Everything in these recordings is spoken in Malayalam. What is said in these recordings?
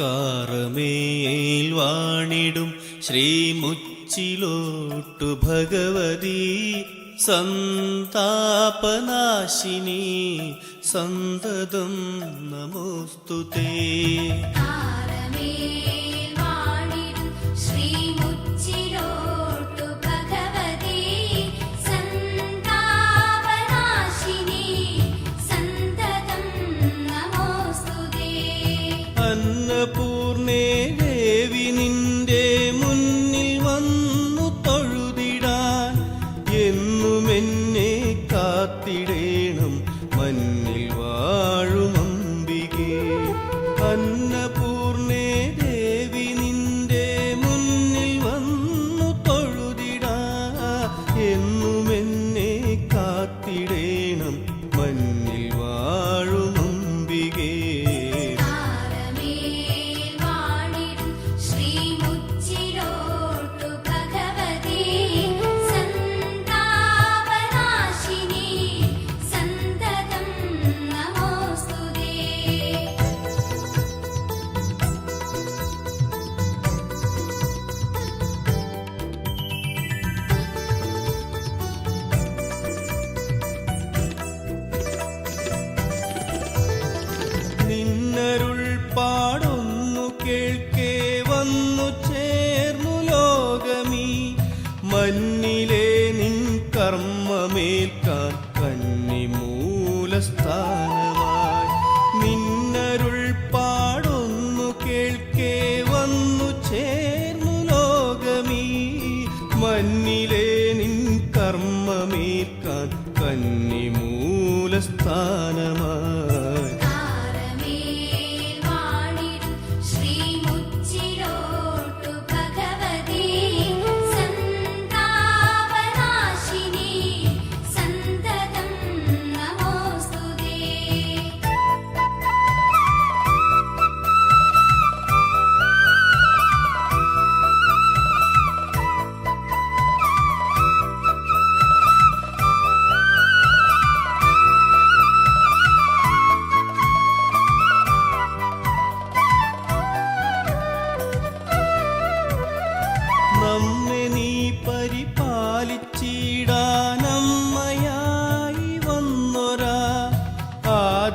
കാറമേൽ വാണിടും ശ്രീമുച്ചിലോട്ടു ഭഗവതി. സന്താപനാശിനി സന്തതം നമോസ്തുതേ. എന്നെ കാത്തിടേണം. മഞ്ഞിൽ വാഴും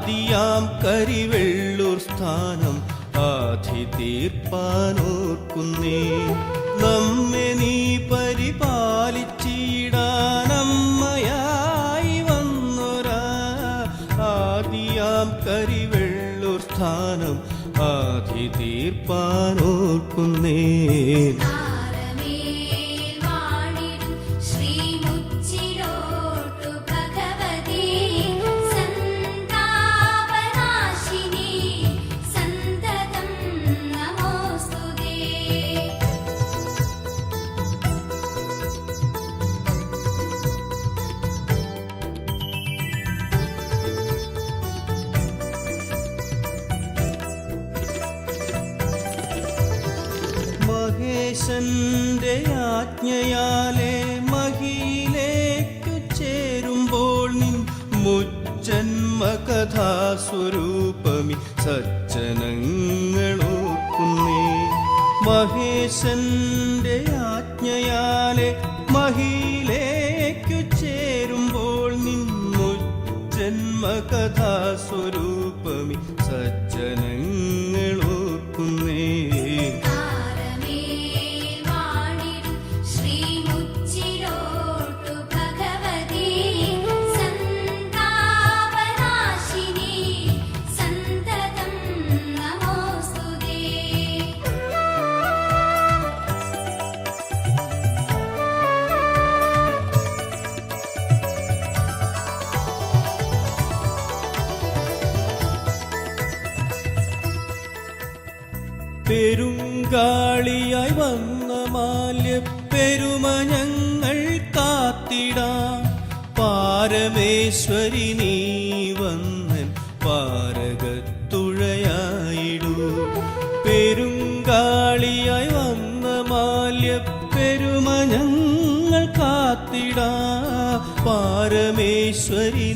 ആദിയാം കരിവെള്ളൂർ സ്ഥാനം ആധി തീർപ്പാനോർക്കുന്നേ. നമ്മെ നീ പരിപാലിച്ചിടാനമ്മയായി വന്നൊരാ. ആദിയാം കരിവെള്ളൂർ സ്ഥാനം ആധി തീർപ്പാനോർക്കുന്നേ. യേശുസന്റെ ആജ്ഞയാലെ മഹിയിലേക്കു ചേരുമ്പോൾ നിൻ മുജ്ജന്മകഥാസ്വരൂപമി സജ്ജനങ്ങളോക്കുന്നേ മഹേശൻ കാളിയായി വന്ന മാല്യപ്പെരുമ ഞങ്ങൾ കാത്തിടാ. പാരമേശ്വരി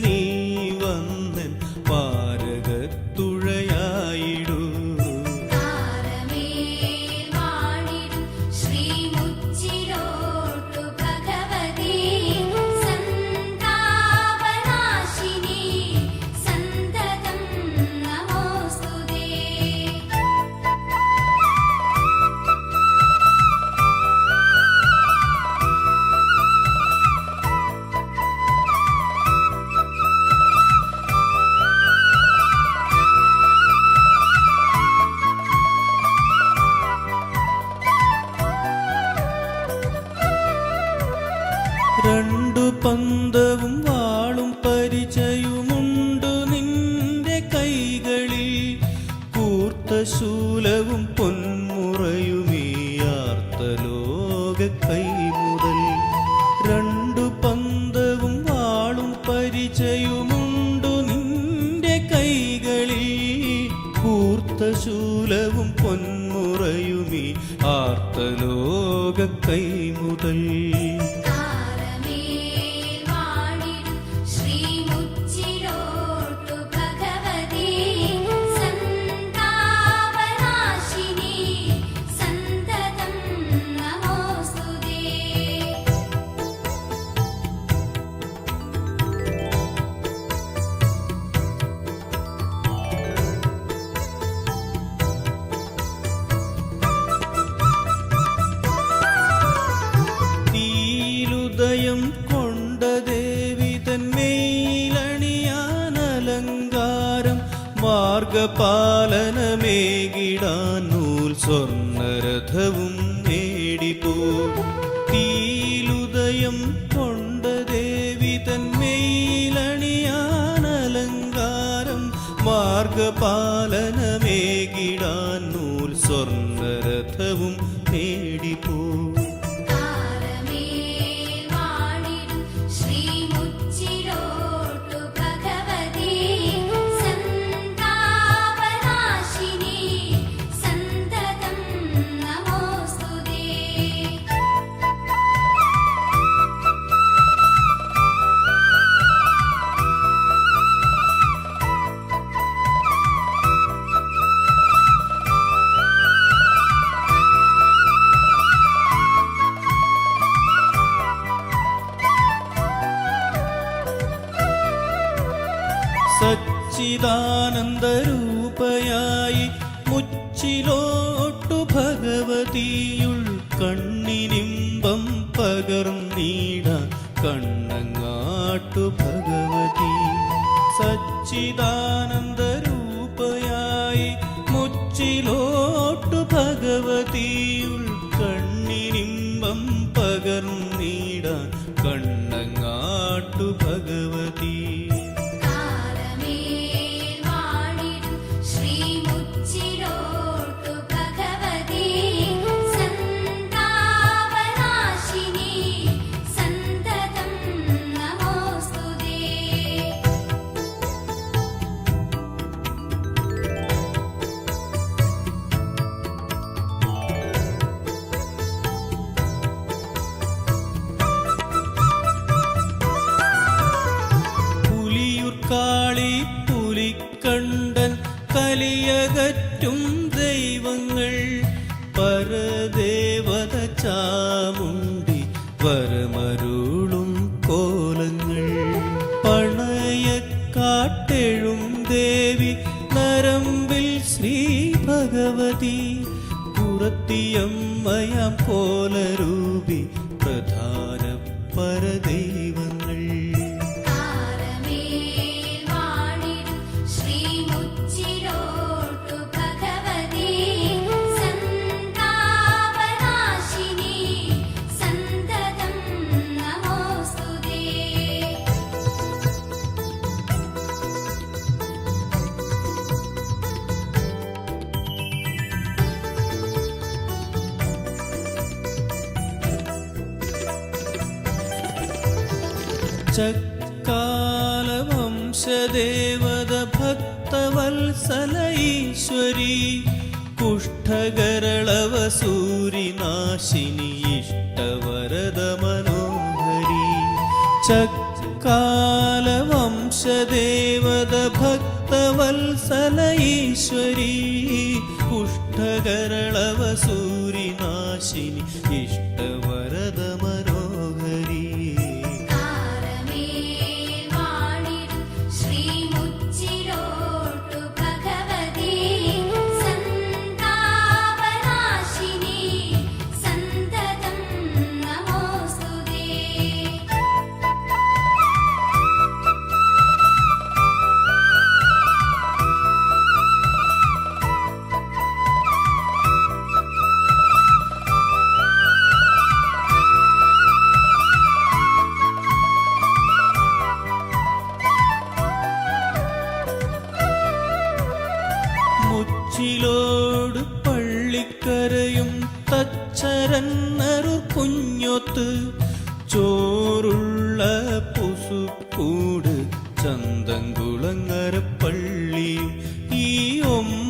പണയക്കാട്ടെഴും ദേവി നരമ്പിൽ ശ്രീ ഭഗവതി പുറത്തിയമ്മയാം കോലരൂപി പ്രധാന പരദേ ചക്കാലവംശദേവത ഭക്തവത്സല ഈശ്വരി കുഷ്ഠകരളവസൂരിനാശിനി ഇഷ്ടവരദ മനോഹരി ചക്കാലവംശദേവത കുഷ്ഠകരളവസൂരിനാശിനി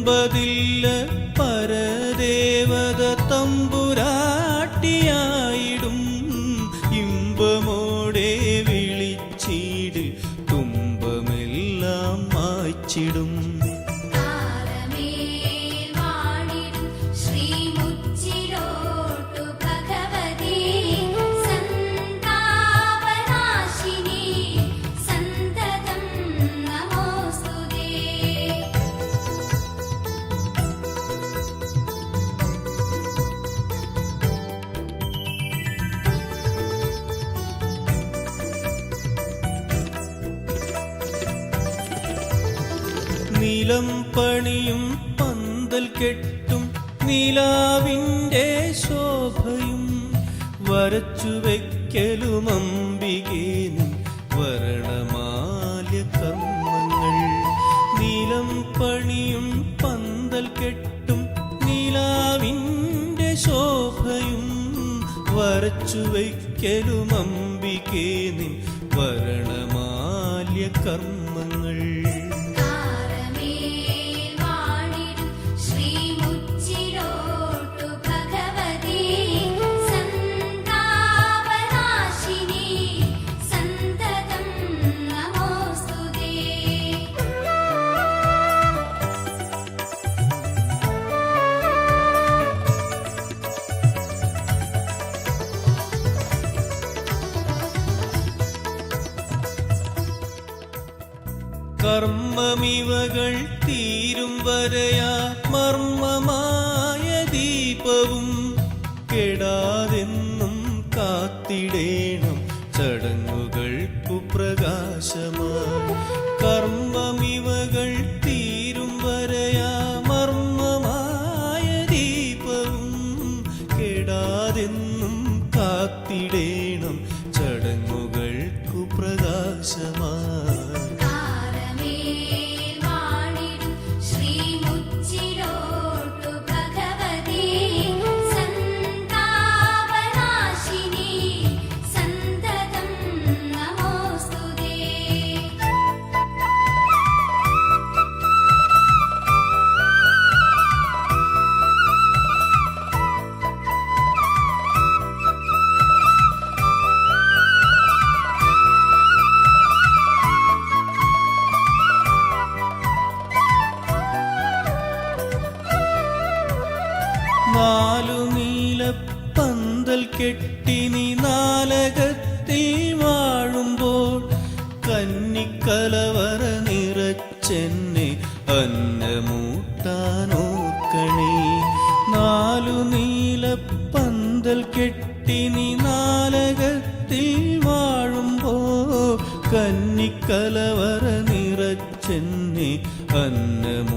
நம்பதில்லை നിലം പണിയും പന്തൽ കെട്ടും നിലാവിന്റെ ശോഭയും വരച്ചു വെക്കലും അമ്പികേനും വരണമാല്യ കർമ്മങ്ങൾ. നിലം പണിയും പന്തൽ കെട്ടും നിലാവിന്റെ ശോഭയും വരച്ചു വയ്ക്കലും അമ്പികേനും വരണമാല്യ കർമ്മങ്ങൾ കെടാതെന്നും കാത്തിടേണം. ചടങ്ങുകൾക്കു പ്രകാശമായി കെട്ടിനി നാലകത്തിൽ വാഴുമ്പോൾ കന്നിക്കലവറ നിറച്ചെന്നെ അന്നമൂട്ടാനോർക്കണേ. നാലു നീല പന്തൽ കെട്ടിനി നാലകത്തിൽ വാഴുമ്പോ കന്നിക്കലവറ നിറച്ചെന്നെ അന്നമൂട്ടാനോർക്കണേ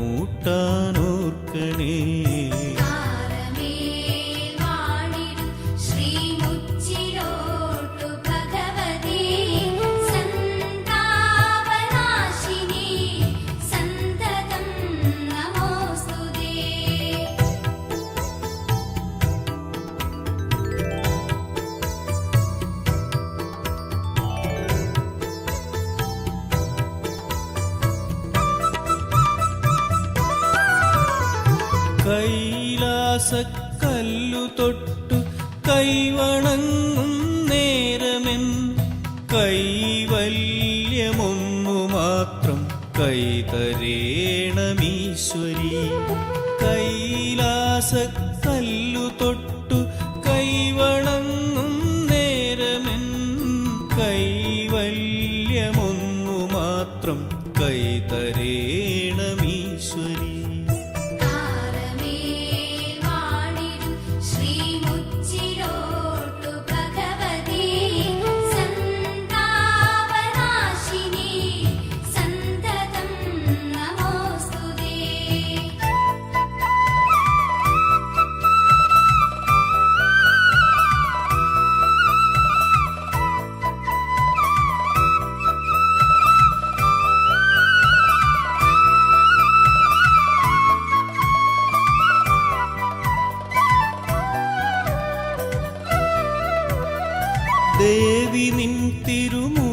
കൈവല്യമൊന്നു മാത്രം ദേവി നിൻ തിരുമു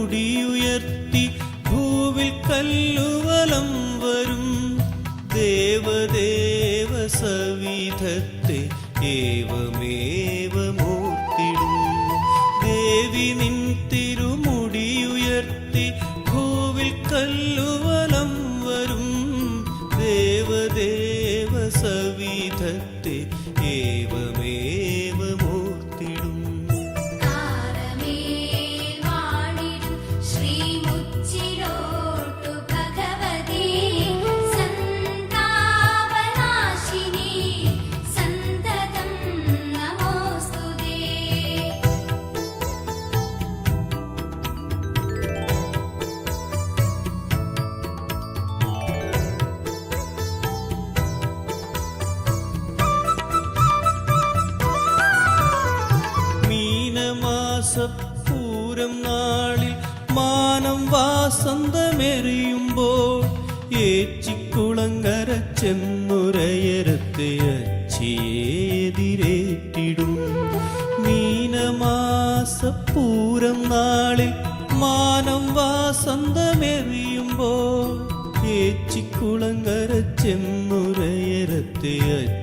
ചേച്ചിക്കുളങ്ങര ചെന്നുരയരത്തെ അച്ഛ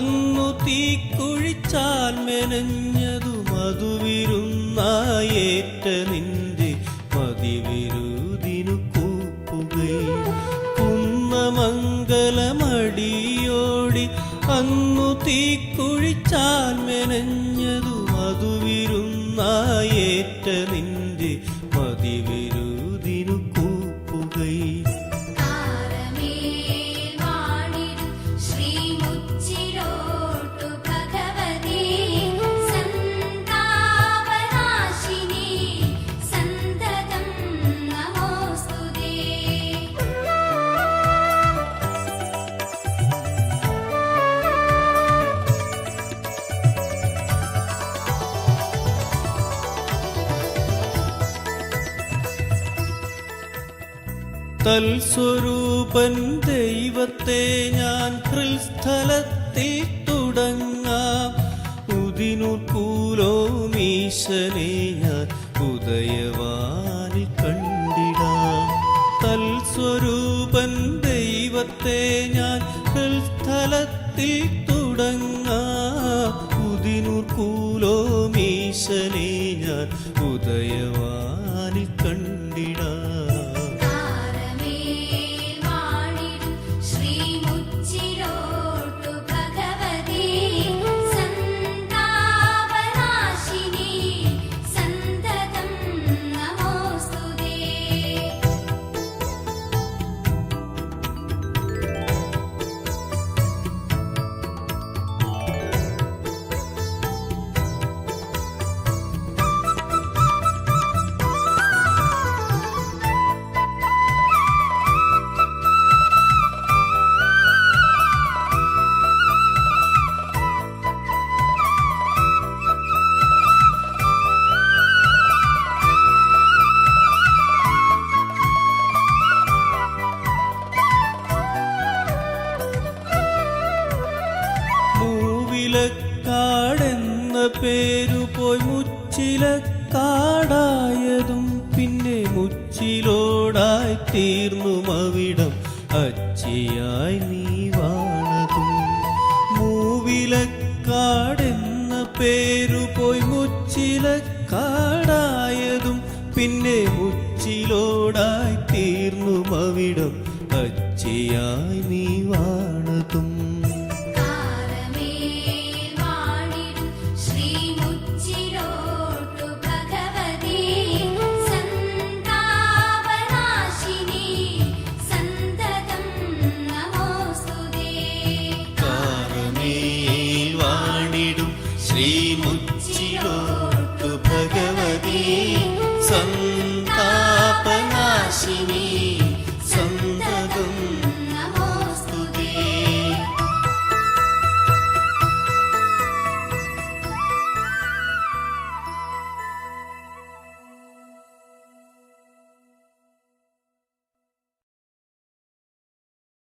അങ്ങു തീക്കുഴിച്ചാൽ മെനഞ്ഞതു മധുവിരുന്നായേറ്റ നിന്റെ മതിവിരുതിനു കൂപ്പുകയും കുന്നമംഗലമടിയോടി അങ്ങു തീക്കുഴിച്ചാൽ മെനഞ്ഞതു മധുവിരുന്നായേറ്റ നിന്റെ തൽസ്വരൂപൻ ദൈവത്തെ ഞാൻ ഹൃസ്ഥലത്തിൽ തുടങ്ങാം ഉദിനുകൂലോമീശനെ ഞാൻ ഉദയവാനിൽ കണ്ടിടാം. തൽസ്വരൂപൻ ദൈവത്തെ ഞാൻ ഹൃസ്ഥലത്തിൽ തുടങ്ങാം ഉദിനുകൂലോമീശനെ ഞാൻ ഉദയവാനിൽ കണ്ടിടാം.